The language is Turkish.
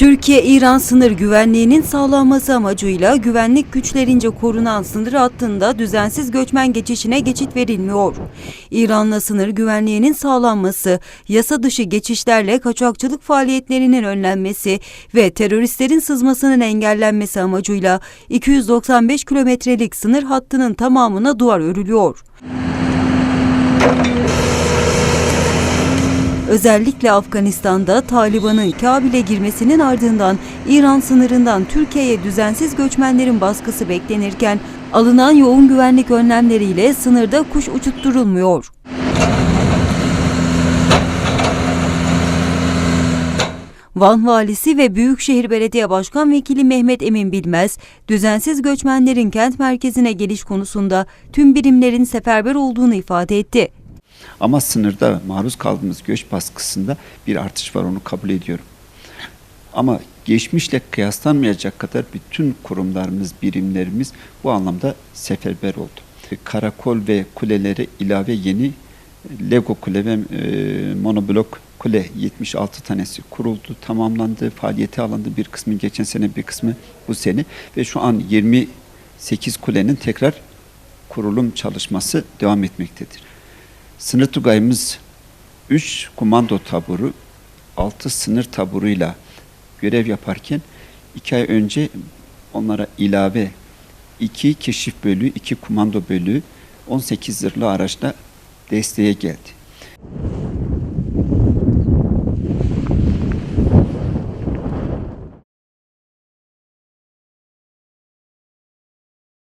Türkiye-İran sınır güvenliğinin sağlanması amacıyla güvenlik güçlerince korunan sınır hattında düzensiz göçmen geçişine geçit verilmiyor. İran'la sınır güvenliğinin sağlanması, yasa dışı geçişlerle kaçakçılık faaliyetlerinin önlenmesi ve teröristlerin sızmasının engellenmesi amacıyla 295 kilometrelik sınır hattının tamamına duvar örülüyor. Özellikle Afganistan'da Taliban'ın Kabil'e girmesinin ardından İran sınırından Türkiye'ye düzensiz göçmenlerin baskısı beklenirken alınan yoğun güvenlik önlemleriyle sınırda kuş uçutturulmuyor. Van Valisi ve Büyükşehir Belediye Başkan Vekili Mehmet Emin Bilmez, düzensiz göçmenlerin kent merkezine geliş konusunda tüm birimlerin seferber olduğunu ifade etti. Ama sınırda maruz kaldığımız göç baskısında bir artış var onu kabul ediyorum. Ama geçmişle kıyaslanmayacak kadar bütün kurumlarımız, birimlerimiz bu anlamda seferber oldu. Karakol ve kulelere ilave yeni Lego kule ve e, monoblok kule 76 tanesi kuruldu, tamamlandı, faaliyete alındı. Bir kısmı geçen sene, bir kısmı bu sene ve şu an 28 kulenin tekrar kurulum çalışması devam etmektedir. Sınır tugayımız 3 komando taburu, 6 sınır taburuyla görev yaparken 2 ay önce onlara ilave 2 keşif bölüğü, 2 komando bölüğü 18 zırhlı araçla desteğe geldi.